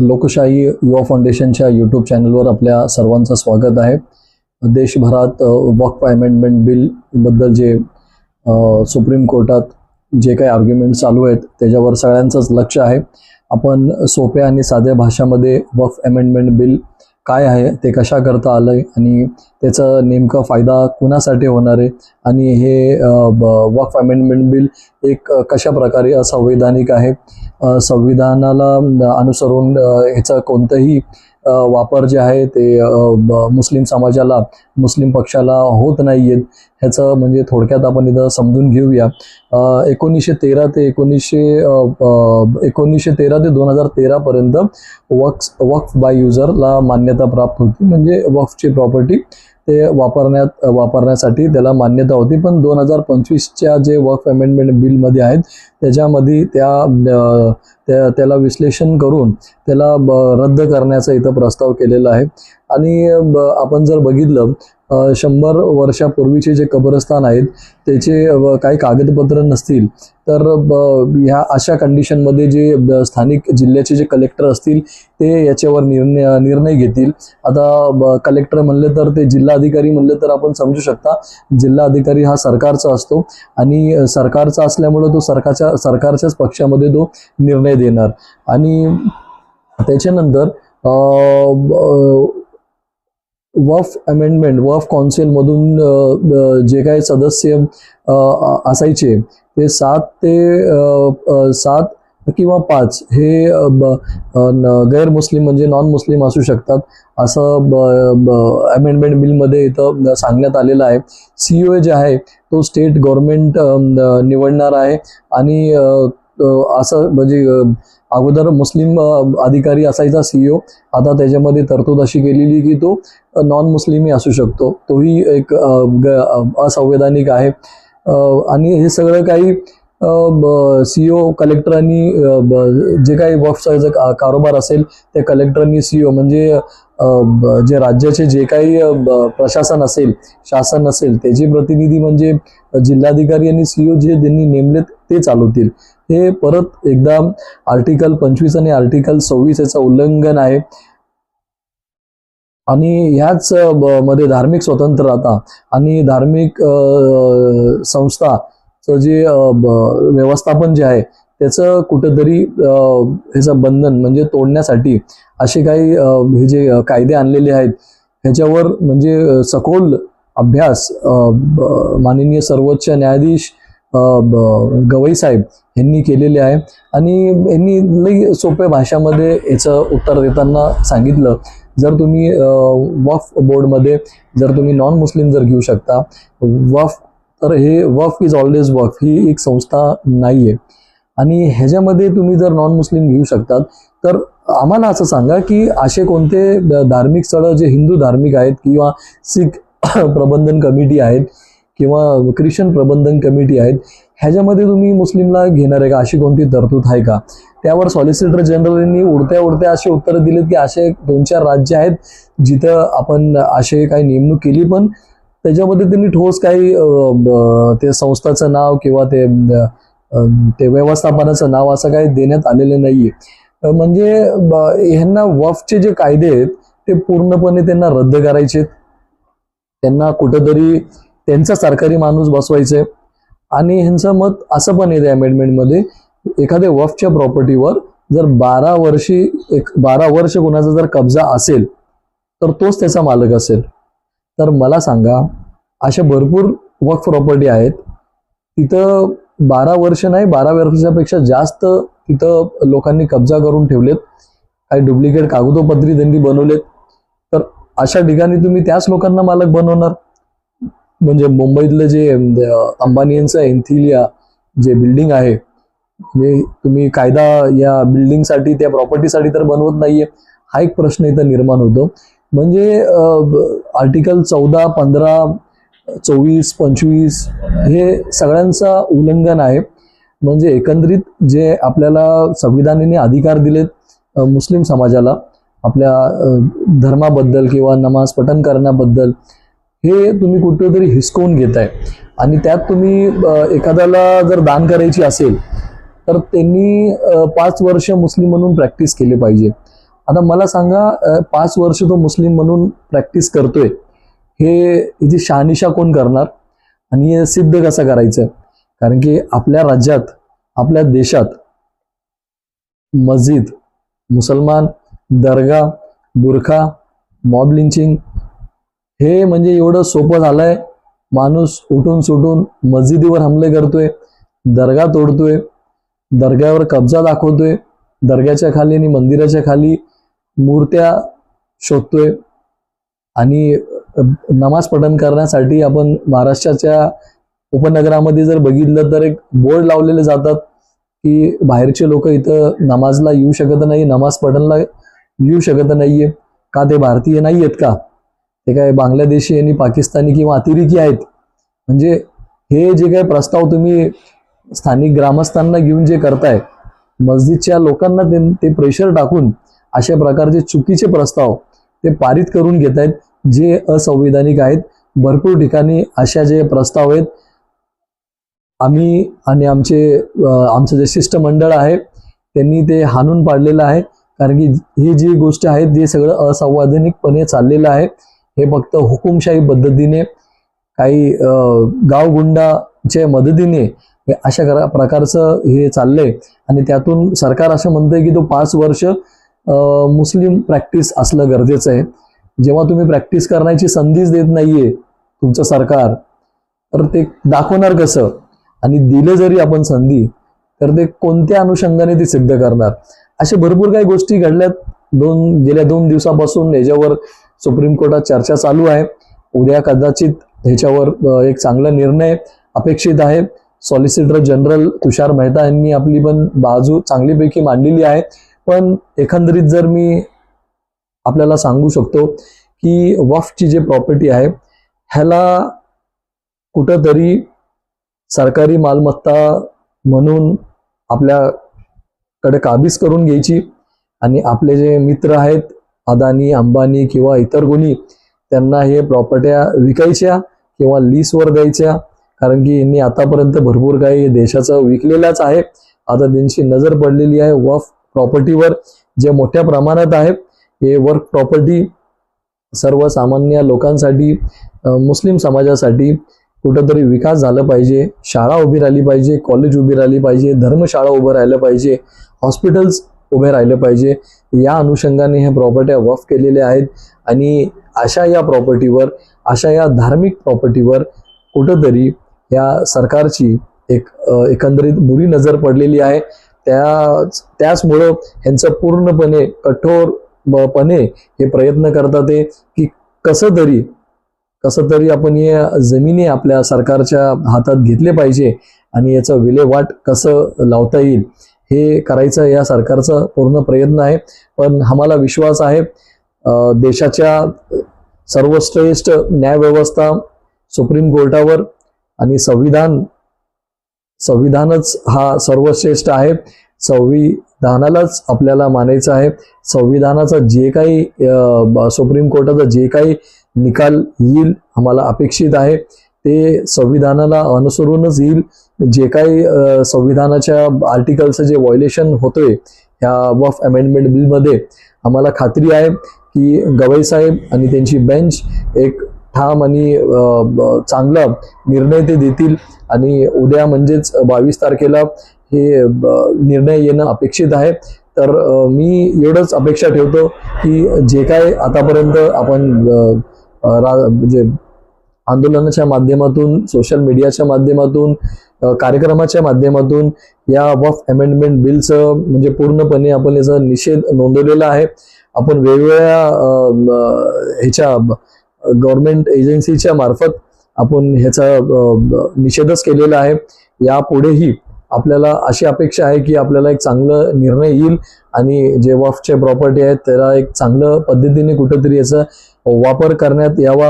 लोकशाही युवा फाउंडेशनच्या यूट्यूब चॅनलवर आपल्या सर्वांचं स्वागत आहे. देशभरात वक्फ अमेंडमेंट बिलबद्दल जे सुप्रीम कोर्टात जे काही आर्ग्युमेंट चालू आहेत त्याच्यावर सगळ्यांचंच लक्ष आहे. आपण सोप्या आणि साध्या भाषामध्ये वक्फ अमेंडमेंट बिल काय आहे ते कशा करता आलं आहे आणि त्याचा नेमका फायदा कुणासाठी होणार आहे आणि हे वक्फ अमेंडमेंट बिल एक कशा प्रकारे असंवैधानिक आहे? संविधानाला अनुसरून ह्याचं ह्याचा कोणतंही वापर जे आहे ते मुस्लिम समाजाला मुस्लिम पक्षाला होत नाही आहेत ह्याचं म्हणजे थोडक्यात आपण इथं समजून घेऊया. एकोणीसशे तेरा ते एकोणीसशे एकोणीसशे तेरा ते दोन हजार तेरापर्यंत वक्स वक्फ बाय युजरला मान्यता प्राप्त होती. म्हणजे वक्फची प्रॉपर्टी ते वापरण्यात वापरण्यासाठी त्याला मान्यता होती. पण दोन हजार पंचवीसच्या जे वक्फ अमेंडमेंट बिलमध्ये आहेत त्याच्यामध्ये त्या त्याला विश्लेषण करून त्याला रद्द करण्याचा इथं प्रस्ताव केलेला आहे. आणि आपण जर बघितलं शंभर वर्षापूर्वीचे जे कब्रस्तान आहेत त्याचे काही कागदपत्र नसतील तर ब- ह्या अशा कंडिशनमध्ये जे स्थानिक जिल्ह्याचे जे कलेक्टर असतील ते याच्यावर निर्णय निर्णय घेतील. आता कलेक्टर म्हणले तर ते जिल्हाधिकारी म्हणले तर आपण समजू शकता जिल्हा अधिकारी हा सरकारचा असतो आणि सरकारचा असल्यामुळे तो सरकारच्या सरकारच्याच पक्षामध्ये तो निर्णय देणार. आणि त्याच्यानंतर वफ अमेंडमेंट वफ काउन्सिलमधून जे काही सदस्य असायचे ते सात ते सात किंवा पाच हे गैरमुस्लिम म्हणजे नॉन मुस्लिम असू शकतात असं अमेंडमेंट बिलमध्ये इथं सांगण्यात आलेलं आहे. सी ओ जे आहे तो स्टेट गव्हर्नमेंट निवडणार आहे आणि असं म्हणजे अगोदर मुस्लिम अधिकारी असायचा सीईओ आता त्याच्यामध्ये तरतूद अशी केलेली की तो नॉन मुस्लिमही असू शकतो. तोही एक असंवैधानिक आहे. आणि हे सगळं काही सीईओ कलेक्टरांनी जे काही वक्फचा कारोबार असेल ते कलेक्टरांनी सीईओ म्हणजे जे राज्याचे जे काही प्रशासन असेल शासन असेल त्याचे प्रतिनिधी म्हणजे जिल्हाधिकारी आणि सीईओ जे त्यांनी नेमलेत ते चालवतील. हे परत एकदा आर्टिकल पंचवीस आणि आर्टिकल सव्वीस याचं उल्लंघन आहे. आणि ह्याच मध्ये धार्मिक स्वतंत्रता आणि धार्मिक संस्था जे व्यवस्थापन जे आहे त्याचं कुठंतरी ह्याचं बंधन म्हणजे तोडण्यासाठी असे काही हे जे कायदे आणलेले आहेत ह्याच्यावर म्हणजे सखोल अभ्यास माननीय सर्वोच्च न्यायाधीश गवई साहेब यांनी केलेले आहे. आणि यांनी लई सोप्या भाषामध्ये याचं उत्तर देताना सांगितलं. जर तुम्ही वफ बोर्डमध्ये जर तुम्ही नॉन मुस्लिम जर घेऊ शकता वफ तर हे वफ इज ऑलवेज वफ ही एक संस्था नाही आहे आणि ह्याच्यामध्ये तुम्ही जर नॉन मुस्लिम घेऊ शकतात तर आम्हाला असं सांगा की असे कोणते धार्मिक स्थळं जे हिंदू धार्मिक आहेत किंवा सिख प्रबंधन कमिटी आहेत किंवा ख्रिश्चन प्रबंधन कमिटी आहेत ह्याच्यामध्ये तुम्ही मुस्लिमला घेणार आहे का? अशी कोणती तरतूद आहे का? त्यावर सॉलिसिटर जनरलनी उडत्या उडत्या असे उत्तरं दिलेत की असे दोन चार राज्य आहेत जिथं आपण असे काही नेमणूक केली पण त्याच्यामध्ये त्यांनी ठोस काही ते संस्थाचं नाव किंवा ते ते व्यवस्थापनाचं नाव असं काही देण्यात आलेलं नाहीये. म्हणजे ह्यांना वफचे जे कायदे आहेत ते पूर्णपणे त्यांना रद्द करायचे त्यांना कुठंतरी त्यांचा सरकारी माणूस बसवायचे. आणि ह्यांचं मत असं पण येते अमेंडमेंटमध्ये एखाद्या वफच्या प्रॉपर्टीवर जर बारा वर्षी एक बारा वर्ष कोणाचा जर कब्जा असेल तर तोच त्याचा मालक असेल. तर मला सांगा अशा भरपूर वक्फ प्रॉपर्टी आहेत तिथं बारा वर्ष नाही बारा वर्षापेक्षा जास्त तिथं लोकांनी कब्जा करून ठेवलेत काही डुप्लिकेट कागदोपत्री त्यांनी बनवलेत. तर अशा ठिकाणी तुम्ही त्याच लोकांना मालक बनवणार? म्हणजे मुंबईतलं जे अं, अंबानी यांचं एन्थिलिया जे बिल्डिंग आहे म्हणजे तुम्ही कायदा या बिल्डिंगसाठी त्या प्रॉपर्टीसाठी तर बनवत नाहीये. हा एक प्रश्न इथं निर्माण होतो. म्हणजे आर्टिकल चौदा पंधरा चोवीस पंचवीस हे सगळ्यांचा उल्लंघन आहे. म्हणजे एकंदरीत जे आपल्याला संविधानाने अधिकार दिलेत मुस्लिम समाजाला आपल्या धर्माबद्दल किंवा नमाज पठण करण्याबद्दल हे तुम्ही कुठेतरी हिसकवून घेताय. आणि त्यात तुम्ही एखाद्याला जर दान करायची असेल तर त्यांनी पाच वर्ष मुस्लिम म्हणून प्रॅक्टिस केली पाहिजे. आता मला सांगा पाच वर्ष तो मुस्लिम म्हणून प्रॅक्टिस करतोय हे हिची शहानिशा कोण करणार? आणि हे सिद्ध कसं करायचं? कारण की आपल्या राज्यात आपल्या देशात मस्जिद मुसलमान दर्गा बुरखा मॉब लिंचिंग हे म्हणजे एवढं सोपं झालंय. माणूस उठून सुटून मस्जिदीवर हमले करतोय दर्गा तोडतोय दर्ग्यावर कब्जा दाखवतोय दर्ग्याच्या खाली आणि मंदिराच्या खाली मूर्त्या शोधतोय आणि नमाज पठण करण्यासाठी आपण महाराष्ट्राच्या उपनगरामध्ये जर बघितलं तर एक बोर्ड लावलेले जातात की बाहेरचे लोक इथं नमाजला येऊ शकत नाही नमाज पठणला येऊ शकत नाहीये. का ते भारतीय नाही आहेत का? ते काय बांगलादेशी आणि पाकिस्तानी किंवा अतिरेकी आहेत. म्हणजे हे जे काही प्रस्ताव तुम्ही स्थानिक ग्रामस्थांना घेऊन जे करताय मस्जिदच्या लोकांना ते- ते प्रेशर टाकून अशा प्रकारचे चुकीचे प्रस्ताव ते पारित करून घेत आहेत जे असंवैधानिक आहेत. भरपूर ठिकाणी अशा जे प्रस्ताव आहेत. आम्ही आणि आमचे आमचं जे शिष्टमंडळ आहे त्यांनी ते हाणून पाडलेलं आहे. कारण की ही जी गोष्ट आहे ते सगळं असंवैधानिकपणे चाललेलं आहे हे फक्त हुकुमशाही पद्धतीने काही गावगुंडाच्या मदतीने हे अशा करा- प्रकारचं हे चाललंय. आणि त्यातून सरकार असं म्हणतंय की तो पाच वर्ष मुस्लिम प्रॅक्टिस असलं गरजेचं आहे. जेव्हा तुम्ही प्रॅक्टिस करण्याची संधीच देत नाहीये तुमचं सरकार तर ते दाखवणार कसं? आणि दिलं जरी आपण संधी तर ते कोणत्या अनुषंगाने ते सिद्ध करणार? अशा भरपूर काही गोष्टी घडल्यात. दोन गेल्या दोन दिवसापासून याच्यावर सुप्रीम कोर्टात चर्चा चालू आहे. उद्या कदाचित ह्याच्यावर एक चांगला निर्णय अपेक्षित आहे. सॉलिसिटर जनरल तुषार मेहता यांनी आपली पण बाजू चांगलीपैकी मांडलेली आहे. पण एकंदरीत जर मी आपल्याला सांगू शकतो की वफची जे प्रॉपर्टी आहे ह्याला कुठंतरी सरकारी मालमत्ता म्हणून आपल्याकडे काबीज करून घ्यायची आणि आपले जे मित्र आहेत अदानी अंबानी किंवा इतर कोणी त्यांना हे प्रॉपर्ट्या विकायच्या किंवा लीजवर द्यायच्या. कारण की यांनी आतापर्यंत भरपूर काही देशाचं विकलेलाच आहे. आता त्यांची नजर पडलेली आहे वफ प्रॉपर्टीवर जे मोठ्या प्रमाणात आहे. हे वर्क प्रॉपर्टी सर्वसामान्य लोकांसाठी मुस्लिम समाजासाठी कुठंतरी विकास झाला पाहिजे. शाळा उभी राहिली पाहिजे कॉलेज उभी राहिली पाहिजे धर्मशाळा उभं राहिलं पाहिजे. हॉस्पिटल्स उभे राहिले पाहिजे. या अनुषंगाने ह्या प्रॉपर्ट्या वफ केलेल्या आहेत आणि अशा या प्रॉपर्टीवर अशा या धार्मिक प्रॉपर्टीवर कुठंतरी या सरकारची एक एकंदरीत बुरी नजर पडलेली आहे. त्याच त्याचमुळं ह्यांचं पूर्णपणे कठोरपणे हे प्रयत्न करतात ते की कसं तरी कसं तरी आपण या जमिनी आपल्या सरकारच्या हातात घेतले पाहिजे आणि याचं विल्हेवाट कसं लावता येईल. हे करायचं या सरकारचा पूर्ण प्रयत्न आहे. पण आम्हाला विश्वास आहे देशाच्या सर्वश्रेष्ठ न्यायव्यवस्था सुप्रीम कोर्टावर आणि संविधान संविधानच हा सर्वश्रेष्ठ आहे. संविधानालाच आपल्याला मानायचं आहे. संविधानाचा जे काही सुप्रीम कोर्टाचा जे काही निकाल येईल आम्हाला अपेक्षित आहे. ते संविधानाला अनुसरूनच येईल. जे काही संविधानाच्या आर्टिकलचं जे व्हायोलेशन होतोय ह्या वफ अमेंडमेंट बिलमध्ये आम्हाला खात्री आहे की गवई साहेब आणि त्यांची बेंच एक ठाम आणि चांगला निर्णय ते देतील. आणि उद्या म्हणजेच बावीस तारखेला हे ब- निर्णय येणं अपेक्षित आहे. तर मी एवढंच अपेक्षा ठेवतो की जे काय आतापर्यंत आपण रा- म्हणजे आंदोलनाच्या माध्यमातून सोशल मीडियाच्या माध्यमातून कार्यक्रमाच्या माध्यमातून या वफ अमेंडमेंट बिलचं म्हणजे पूर्णपणे आपण याचा निषेध नोंदवलेला आहे. आपण वेगवेगळ्या ह्याच्या गव्हर्नमेंट एजन्सीच्या मार्फत आपण ह्याचा निषेधच केलेला आहे. यापुढेही आपल्याला अशी अपेक्षा आहे की आपल्याला एक चांगलं निर्णय येईल आणि जे वफचे प्रॉपर्टी आहेत त्याला एक चांगलं पद्धतीने कुठंतरी याचा वापर करण्यात यावा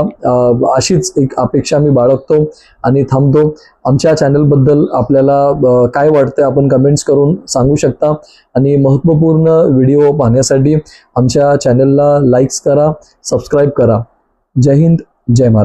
अशीच एक अपेक्षा मी बाळगतो आणि थांबतो. आमच्या चॅनलबद्दल आपल्याला काय वाटतं आपण कमेंट्स करून सांगू शकता. आणि महत्त्वपूर्ण व्हिडिओ पाहण्यासाठी आमच्या चॅनलला लाईक्स करा सबस्क्राईब करा. जय हिंद जय महाराज